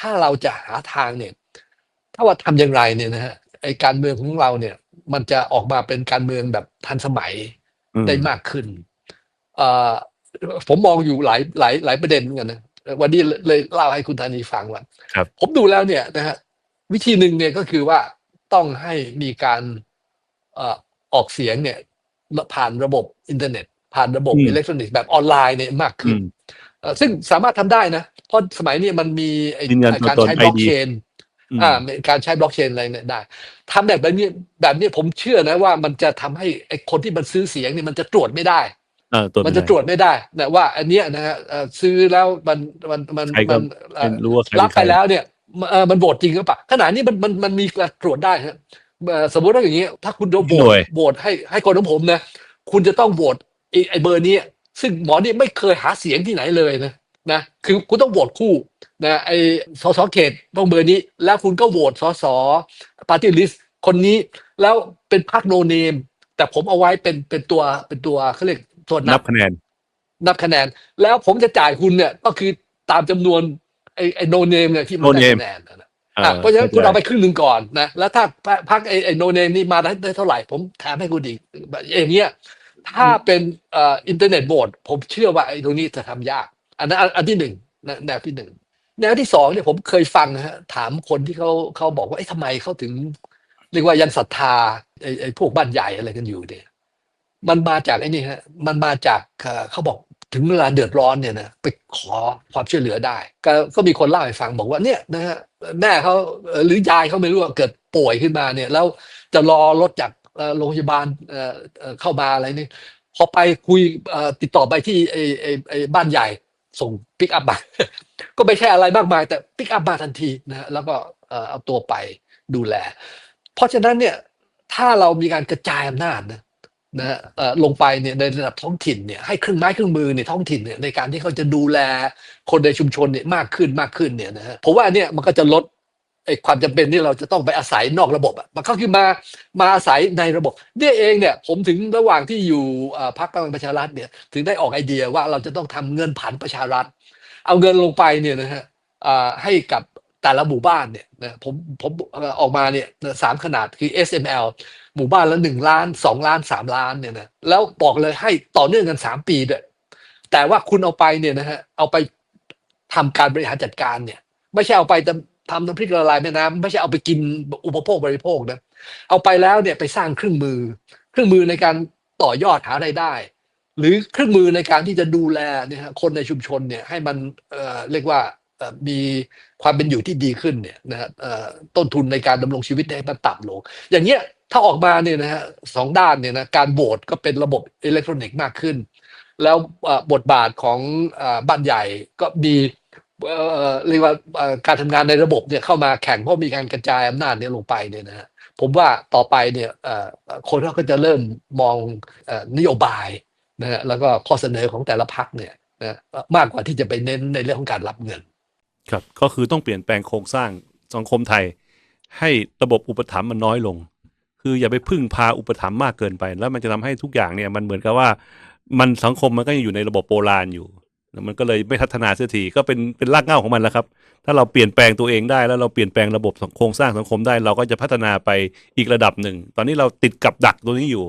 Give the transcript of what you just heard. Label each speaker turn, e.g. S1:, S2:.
S1: ถ้าเราจะหาทางเนี่ย ถ้าว่าทำอย่างไรเนี่ยนะฮะไอการเมืองของเราเนี่ย มันจะออกมาเป็นการเมืองแบบทันสมัย
S2: อืม
S1: ได้มากขึ้นเอ่อผมมองอยู่หลายหลายหลายประเด็นเหมือนกันนะวันนี้เลยเล่าให้คุณธานีฟังว่า
S2: ครับ
S1: ผมดูแล้วเนี่ยนะฮะวิธีหนึ่งเนี่ยก็คือว่าต้องให้มีการเอ่อออกเสียงเนี่ยผ่านระบบอินเทอร์เน็ต ผ่านระบบ
S2: อืม
S1: อิเล็กทรอนิกส์แบบออนไลน์เนี่ยมาก
S2: อื
S1: ขึ้น
S2: ม
S1: เอ่อซึ่งสามารถทำได้นะ เพราะสมัยนี้มันมีไอ้
S2: ยืนยันตัว
S1: การ
S2: ตน
S1: ใช้บล็อก
S2: ID
S1: เชน
S2: อืม
S1: อ่าการใช้บล็อกเชนอะไรเนี่ยได้ทำแบบนี้แบบนี้ผมเชื่อนะว่ามันจะทำให้ไอ้คนที่มันซื้อเสียงเนี่ยมันจะตรวจไม่ได้
S2: เออตัว
S1: มันจะตรวจไม่ได้นะว่า อันเนี้ยนะฮะเอ่อซื้อแล้วมันมันมัน
S2: ใครก็
S1: มันเอ่อ
S2: ไม่รู้ว่าใคร
S1: รับไป
S2: เป็นใคร
S1: แล้วเนี่ยเอ่อมันโหวตจริงหรือเปล่าขณะนี้มันมันมันมีการตรวจได้ฮะเอ่อสมมติว่าอย่างนี้ ถ้าคุณจะโหว
S2: หน่
S1: ต
S2: วย
S1: โหวตให้ให้คนของผมนะคุณจะต้องโหวตไอ้ไอ้เบอร์นี้ซึ่งหมอนี่ไม่เคยหาเสียงที่ไหนเลยนะ นะคือคุณต้องโหวตคู่นะไอ้สสเขตต้องเบอร์นี้ แล้วคุณก็โหวตสสปาร์ตี้ลิสคนนี้แล้วเป็นพรรคโนเนม แต่ผมเอาไว้เป็นเป็นตัวเป็นตัวเขาเรียกตัวนั
S2: นั
S1: บ
S2: บคะแนน
S1: นับคะแนน แล้วผมจะจ่ายคุณเนี่ยก็คือตามจำนวนไอ้ไอ้โนเนมเนี่ยที่มัน
S2: No
S1: ได้
S2: name
S1: คะแนนนะ อะเพราะฉะนั้นคุณเอาไปครึ่งหนึ่งก่อนนะ แล้วถ้าพักไอ้ไอ้โนเนมนี่มาได้ได้เท่าไหร่ ผมแถมให้คุณอีกอย่างเงี้ยถ้าเป็นเอ่ออินเทอร์เน็ตโหวตผมเชื่อว่าไอ้ตรงนี้จะทำยาก อันนั้นอันที่หนึ่งแนวที่หนึ่งแนวที่สองเนี่ยผมเคยฟังนะฮะถามคนที่เขาเขาบอกว่าไอ้ทำไมเขาถึง เรียกว่ายังศรัทธาไอ้ไอ้พวกบ้านใหญ่อะไรกันอยู่เนี่ยมันมาจากไอ้นี่ฮะมันมาจากเอ่อเขาบอกถึงเวลาเดือดร้อนเนี่ยนะไปขอความช่วยเหลือได้ ก็ก็มีคนเล่าให้ฟังบอกว่าเนี่ยนะฮะแม่เขาเอ่อหรือยายเขาไม่รู้ว่าเกิดป่วยขึ้นมาเนี่ย แล้วจะรอรถจากเอ่อโรงพยาบาลเอ่อเอ่อเข้ามาอะไรนี่พอไปคุยเอ่อติดต่อไปที่ไอ้ไอ้ไอ้บ้านใหญ่ ส่งปิกอัพมาก็ไม่ใช่อะไรมากมาย แต่ปิกอัพมาทันทีนะแล้วก็เอาตัวไปดูแล เพราะฉะนั้นเนี่ยถ้าเรามีการกระจายอำนาจนะนะลงไปเนี่ยในระดับท้องถิ่นเนี่ยให้เครื่องไม้เครื่องมือในท้องถิ่นเนี่ยในการที่เขาจะดูแลคนในชุมชนเนี่ยมากขึ้นมากขึ้นเนี่ยนะฮะผมว่าเนี่ยมันก็จะลด ไอ้ความจำเป็นที่เราจะต้องไปอาศัยนอกระบบอะมันก็คือมามาอาศัยในระบบเนี่ยเองเนี่ยผมถึงระหว่างที่อยู่พรรคพลังประชารัฐเนี่ยถึงได้ออกไอเดียว่าเราจะต้องทำเงินผันประชารัฐ เอาเงินลงไปเนี่ยนะฮะให้กับแต่ละหมู่บ้านเนี่ยนะผมผมออกมาเนี่ยสามขนาดคือ SML หมู่บ้านละหนึ่งล้านสองล้านสามล้านเนี่ยนะแล้วบอกเลยให้ต่อเนื่องกันสามปีด้วยแต่ว่าคุณเอาไปเนี่ยนะฮะเอาไปทำการบริหารจัดการเนี่ย ไม่ใช่เอาไปทำ ทำน้ำพริกละลายแม่น้ำไม่ใช่เอาไปกินอุปโภคบริโภคนะเอาไปแล้วเนี่ยไปสร้างเครื่องมือ เครื่องมือในการต่อยอดหารายได้ หรือเครื่องมือในการที่จะดูแลเนี่ยคนในชุมชนเนี่ยให้มันเอ่อเรียกว่ามีความเป็นอยู่ที่ดีขึ้นเนี่ยนะฮะต้นทุนในการดำรงชีวิตให้มันต่ำลง อย่างเงี้ยถ้าออกมาเนี่ยนะฮะสองด้านเนี่ยนะการโหวตก็เป็นระบบอิเล็กทรอนิกส์มากขึ้น แล้วบทบาทของอบ้านใหญ่ก็มี เรียกว่าการทำงานในระบบเนี่ยเข้ามาแข่งเพราะมีการกระจายอำนาจเนี่ยลงไปเนี่ยนะผมว่าต่อไปเนี่ยคนเขาก็จะเริ่มมองนโยบายนะฮะแล้วก็ข้อเสนอของแต่ละพักเนี่ยนะมากกว่าที่จะไปเน้นในเรื่องของการรับเงิน
S2: ครับก็คือต้องเปลี่ยนแปลงโครงสร้างสังคมไทย ให้ระบบอุปถัมภ์มันน้อยลง คืออย่าไปพึ่งพาอุปถัมภ์มากเกินไป แล้วมันจะทำให้ทุกอย่างเนี่ยมันเหมือนกับว่า มันสังคมมันก็ยังอยู่ในระบบโบราณอยู่ แล้วมันก็เลยไม่พัฒนาเสียทีก็เป็นเป็นรากเหง้าของมันแล้วครับ ถ้าเราเปลี่ยนแปลงตัวเองได้แล้วเราเปลี่ยนแปลงระบบโครงสร้างสังคมได้ เราก็จะพัฒนาไปอีกระดับหนึ่ง ตอนนี้เราติดกับดักตัวนี้อยู่